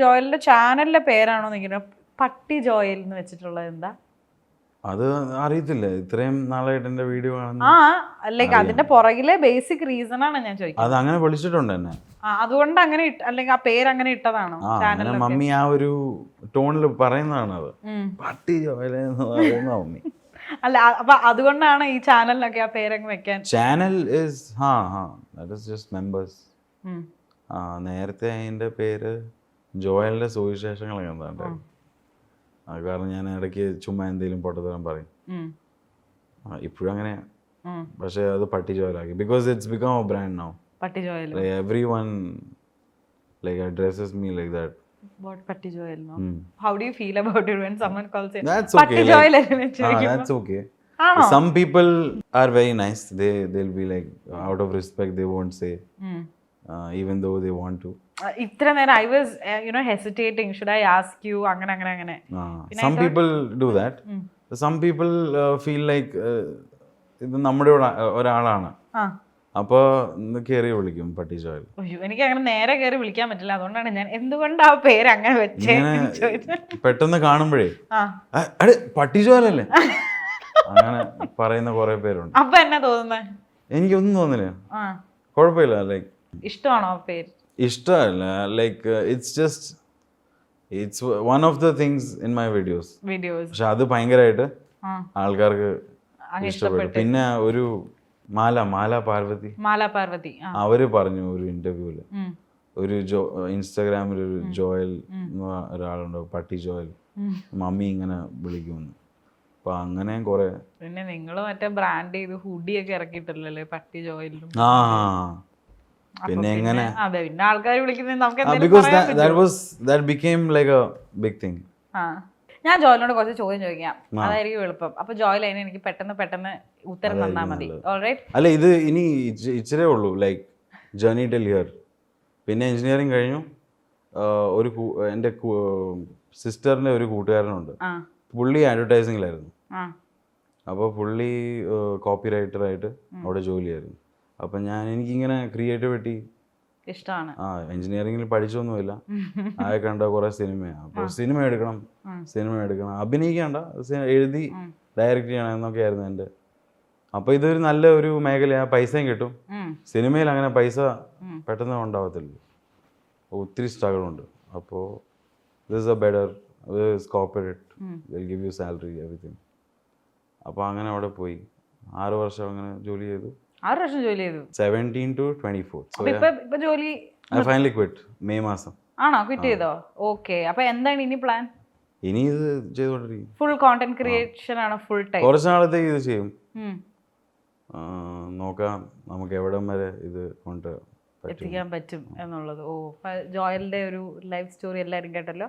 ജോയലിന്റെ ചാനലിന്റെ പേരാണോ നിൽക്കുന്നത് പട്ടി ജോയൽ എന്ന് വെച്ചിട്ടുള്ളത് എന്താ? അത് അറിയത്തില്ല. ഇത്രയും നാളായിട്ട് എന്റെ വീഡിയോ ആണ് ആ ലൈക്ക് അതിന്റെ പുറകിലെ ബേസിക് റീസൺ ആണ് ഞാൻ ചോദിക്കുന്നത്. അത് അങ്ങനെ വിളിച്ചിട്ടുണ്ട് എന്നെ. ആ, അതുകൊണ്ട് അങ്ങനെ അല്ലെങ്കിൽ ആ പേര് അങ്ങനെ ഇട്ടതാണോ അങ്ങനെ മമ്മി ആ ഒരു ടോണിൽ പറയുന്നതാണ് അത്. പട്ടി ജോയൽ എന്ന് പറയുന്ന മമ്മി. അല്ല അപ്പൊ അതുകൊണ്ടാണ് ഈ ചാനലിനൊക്കെ ആ പേരങ്ങ് വെക്കാൻ ചാനൽ ഇസ് ഹാ ഹാ ദാറ്റ് ഇസ് ജസ്റ്റ് മെമ്പേഴ്സ് ആ നേരത്തെ അതിന്റെ പേര് ജോയലിന്റെ സുവിശേഷങ്ങൾ എന്താണ്ട് ആ കാരണം ഞാൻ ഇടയ്ക്ക് ചുമ്മാ എന്തെങ്കിലും പൊട്ടത്തരം പറയും ഇപ്പോഴും അങ്ങനെ. പക്ഷെ അത് പട്ടി ജോയലാക്കി because it's become a brand now Patti Joel like everyone like addresses me like that What Patti Joel No? Hmm. How do you feel about it when someone calls you that's Patti okay Joel like, ah, that's okay ആണോ some people are very nice they they'll be like out of respect they won't say um. Uh, though though want to ഇത്ര നേരം I was you know hesitating should I ask you അങ്ങനെ അങ്ങനെ അങ്ങനെ. Some people do that some people feel like uh, ഇത് നമ്മുടെ ഒരാ- ഒരാളാണ്. ആ. കേറി വിളിക്കും പട്ടി ജോയൽ എനിക്ക് അങ്ങനെ നേരെ കേറി വിളിക്കാൻ പറ്റില്ല. അതുകൊണ്ടാണ് ഞാൻ എന്തുകൊണ്ട് പേര് അങ്ങനെ വെച്ചേ. പെട്ടെന്ന് കാണുമ്പോഴേ ആ. "ആ, അടെ പട്ടി ജോയലല്ലേ അങ്ങനെ പറയുന്ന കുറെ പേരുണ്ട്. അപ്പൊ എന്നാ തോന്നുന്നത് എനിക്കൊന്നും തോന്നില്ല. കുഴപ്പമില്ല ലൈക്ക് ഇഷ്ടമാണോ ആ പേര്? ഇഷ്ടമല്ല. Like it's just it's one of the things in my videos videos പക്ഷെ അത് ഭയങ്കരമായിട്ട് ആൾക്കാർക്ക് ഇഷ്ടപ്പെട്ടു. പിന്നെ ഒരു മാല മാല പാർവതി. മാല പാർവതി അവർ പറഞ്ഞു ഒരു ഇന്റർവ്യൂൽ ഒരു ജോ ഇൻസ്റ്റാഗ്രാമിൽ ഒരു ജോയൽ ഒരാളുണ്ട് പട്ടി ജോയൽ. മമ്മി ഇങ്ങനെ വിളിക്കുമെന്ന്. അപ്പൊ അങ്ങനെ കുറെ പിന്നെ നിങ്ങൾ മറ്റേ ബ്രാൻഡ് ചെയ്ത് ഹുഡിയൊക്കെ ഇറക്കിയിട്ടില്ലല്ലേ പട്ടി ജോയിലും ആ. പിന്നെ എങ്ങനെ? അതെ പിന്നെ ആൾക്കാർ വിളിക്കുന്നത് നമുക്ക് because that was that became like a big thing ആ. ഞാൻ ജോയിലിനോട് കുറച്ച് ചോദ്യം ചോദിക്കാം. അതായിരിക്കും എളുപ്പം. അപ്പൊ ജോയിൽ അതിന് എനിക്ക് പെട്ടെന്ന് പെട്ടെന്ന് ഉത്തരം തന്നാ മതി. അല്ല ഇത് ഇനി ഇച്ചിരേ ഉള്ളൂ. ലൈക്ക് ജേർണി ടെൽ ഹിയർ പിന്നെ എഞ്ചിനീയറിങ് കഴിഞ്ഞു. ഒരു എന്റെ എന്റെ സിസ്റ്ററിന്റെ ഒരു കൂട്ടുകാരനുണ്ട്. പുള്ളി അഡ്വർടൈസിങ്ങിലായിരുന്നു ആ. അപ്പോൾ പുള്ളി കോപ്പി റൈറ്ററായിട്ട് അവിടെ ജോലിയായിരുന്നു അപ്പം ഞാൻ എനിക്കിങ്ങനെ ക്രിയേറ്റിവിറ്റി ഇഷ്ടമാണ് ആ എഞ്ചിനീയറിംഗിൽ പഠിച്ചൊന്നുമില്ല. ആകെ കണ്ട കുറെ സിനിമയാണ് അപ്പോൾ സിനിമ എടുക്കണം. സിനിമ എടുക്കണം. അഭിനയിക്കണ്ട. എഴുതി ഡയറക്റ്റ് ചെയ്യണം എന്നൊക്കെ ആയിരുന്നു എന്റെ. അപ്പൊ ഇതൊരു നല്ല ഒരു മേഖലയാണ് പൈസയും കിട്ടും. സിനിമയിൽ അങ്ങനെ പൈസ പെട്ടെന്ന് ഉണ്ടാവത്തില്ല. ഒത്തിരി സ്ട്രഗിൾ ഉണ്ട് അപ്പോൾ this a better this corporate will give you salary everything അപ്പോൾ അങ്ങനെ അവിടെ പോയി. ആറ് വർഷം അങ്ങനെ ജോലി ചെയ്തു. ആറ് വർഷം ജോലി ചെയ്തു. സെവന്റീൻ ടു ട്വന്റി ഫോർ ഇപ്പൊ ഇപ്പൊ ജോലി ഫൈനലി ക്വിറ്റ് മെയ് മാസം. ആണോ? ക്വിറ്റ് ചെയ്തോ? ഓക്കെ അപ്പൊ എന്താണ് ഇനി പ്ലാൻ ഇനി ഇത് ചെയ്തുകൊണ്ടിരിക്കും. ഫുൾ കോണ്ടന്റ് ക്രിയേഷൻ ആണ്? ഫുൾ ടൈം കുറച്ച് നാളത്തേക്ക് ഇത് ചെയ്യും. നോക്കാം. നമുക്ക് എവിടം വരെ ഇത് കൊണ്ട് എത്തിക്കാൻ പറ്റും എന്നുള്ളത്. ഓ ജോയലിന്റെ ഒരു ലൈഫ് സ്റ്റോറി എല്ലാവരും കേട്ടല്ലോ.